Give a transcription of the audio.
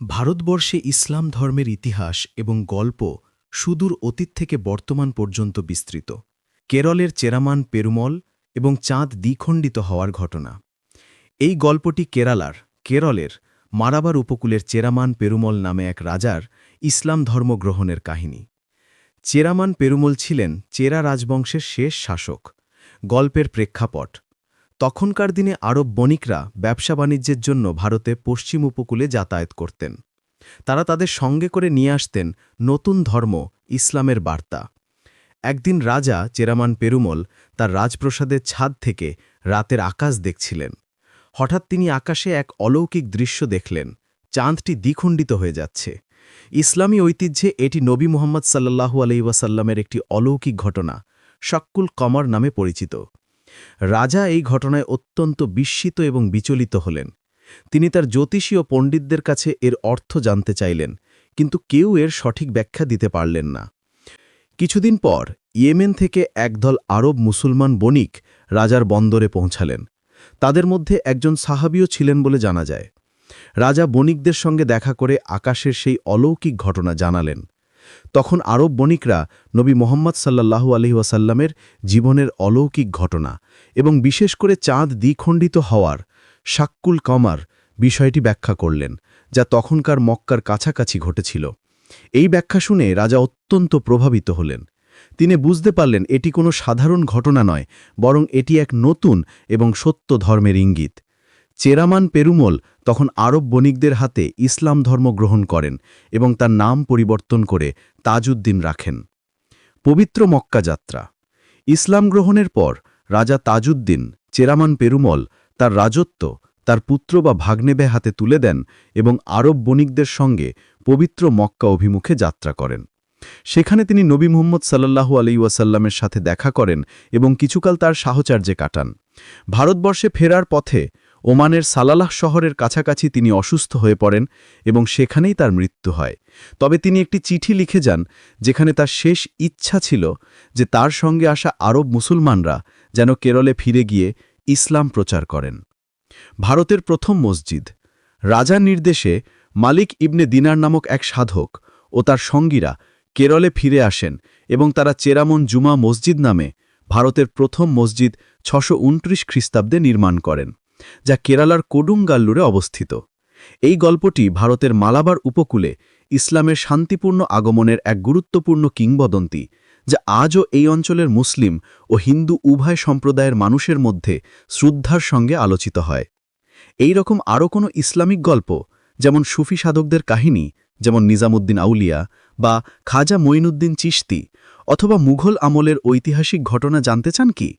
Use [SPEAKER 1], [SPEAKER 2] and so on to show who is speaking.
[SPEAKER 1] ভারতবর্ষে ইসলাম ধর্মের ইতিহাস এবং গল্প সুদূর অতীত থেকে বর্তমান পর্যন্ত বিস্তৃত। কেরলের চেরামান পেরুমল এবং চাঁদ দ্বিখণ্ডিত হওয়ার ঘটনা। এই গল্পটি কেরালার, কেরলের মারাবার উপকূলের চেরামান পেরুমল নামে এক রাজার ইসলাম ধর্ম গ্রহণের কাহিনী। চেরামান পেরুমল ছিলেন চেরা রাজবংশের শেষ শাসক। গল্পের প্রেক্ষাপট তখনকার দিনে আরব বণিকরা ব্যবসা বাণিজ্যের জন্য ভারতে পশ্চিম উপকূলে যাতায়াত করতেন। তারা তাদের সঙ্গে করে নিয়ে আসতেন নতুন ধর্ম, ইসলামের বার্তা। একদিন রাজা চেরামান পেরুমল তার রাজপ্রসাদের ছাদ থেকে রাতের আকাশ দেখছিলেন। হঠাৎ তিনি আকাশে এক অলৌকিক দৃশ্য দেখলেন। চাঁদটি দ্বিখণ্ডিত হয়ে যাচ্ছে। ইসলামী ঐতিহ্যে এটি নবী মোহাম্মদ সাল্লাহু আলহিউসাল্লামের একটি অলৌকিক ঘটনা, শক্কুল কমর নামে পরিচিত। রাজা এই ঘটনায় অত্যন্ত বিস্মিত এবং বিচলিত হলেন। তিনি তার জ্যোতিষী ও পণ্ডিতদের কাছে এর অর্থ জানতে চাইলেন, কিন্তু কেউ এর সঠিক ব্যাখ্যা দিতে পারলেন না। কিছুদিন পর ইয়েমেন থেকে একদল আরব মুসলমান বণিক রাজার বন্দরে পৌঁছালেন। তাদের মধ্যে একজন সাহাবিও ছিলেন বলে জানা যায়। রাজা বণিকদের সঙ্গে দেখা করে আকাশের সেই অলৌকিক ঘটনা জানালেন। তখন আরব বণিকরা নবী মোহাম্মদ সাল্লাহু আলহি ওয়াসাল্লামের জীবনের অলৌকিক ঘটনা এবং বিশেষ করে চাঁদ দ্বিখণ্ডিত হওয়ার শাক্কুল কমার বিষয়টি ব্যাখ্যা করলেন, যা তখনকার মক্কার কাছাকাছি ঘটেছিল। এই ব্যাখ্যা শুনে রাজা অত্যন্ত প্রভাবিত হলেন। তিনি বুঝতে পারলেন এটি কোনো সাধারণ ঘটনা নয়, বরং এটি এক নতুন এবং সত্য ধর্মের ইঙ্গিত। চেরামান পেরুমল তখন আরব বণিকদের হাতে ইসলাম ধর্ম গ্রহণ করেন এবং তার নাম পরিবর্তন করে তাজউদ্দিন রাখেন। পবিত্র মক্কা যাত্রা। ইসলাম গ্রহণের পর রাজা তাজউদ্দিন চেরামান পেরুমল তার রাজত্ব, তার পুত্র বা ভাগ্নেবে হাতে তুলে দেন এবং আরব বণিকদের সঙ্গে পবিত্র মক্কা অভিমুখে যাত্রা করেন। সেখানে তিনি নবী মুহম্মদ সাল্লাহু আলি ওয়াসাল্লামের সাথে দেখা করেন এবং কিছুকাল তার সাহচার্যে কাটান। ভারতবর্ষে ফেরার পথে ওমানের সালালাহ শহরের কাছাকাছি তিনি অসুস্থ হয়ে পড়েন এবং সেখানেই তার মৃত্যু হয়। তবে তিনি একটি চিঠি লিখে যান, যেখানে তার শেষ ইচ্ছা ছিল যে তার সঙ্গে আসা আরব মুসলমানরা যেন কেরলে ফিরে গিয়ে ইসলাম প্রচার করেন। ভারতের প্রথম মসজিদ। রাজার নির্দেশে মালিক ইবনে দিনার নামক এক সাধক ও তার সঙ্গীরা কেরলে ফিরে আসেন এবং তারা চেরামন জুমা মসজিদ নামে ভারতের প্রথম মসজিদ ছশো খ্রিস্টাব্দে নির্মাণ করেন। যা কেরালার কোডুঙ্গাল্লুরে অবস্থিত। এই গল্পটি ভারতের মালাবার উপকূলে ইসলামের শান্তিপূর্ণ আগমনের এক গুরুত্বপূর্ণ কিংবদন্তি, যা আজও এই অঞ্চলের মুসলিম ও হিন্দু উভয় সম্প্রদায়ের মানুষের মধ্যে শ্রদ্ধার সঙ্গে আলোচিত হয়। এই রকম আরও কোনো ইসলামিক গল্প, যেমন সুফি সাধকদের কাহিনী, যেমন নিজামুদ্দিন আউলিয়া বা খাজা মঈনুদ্দিন চিশতি, অথবা মুঘল আমলের ঐতিহাসিক ঘটনা জানতে চান কি?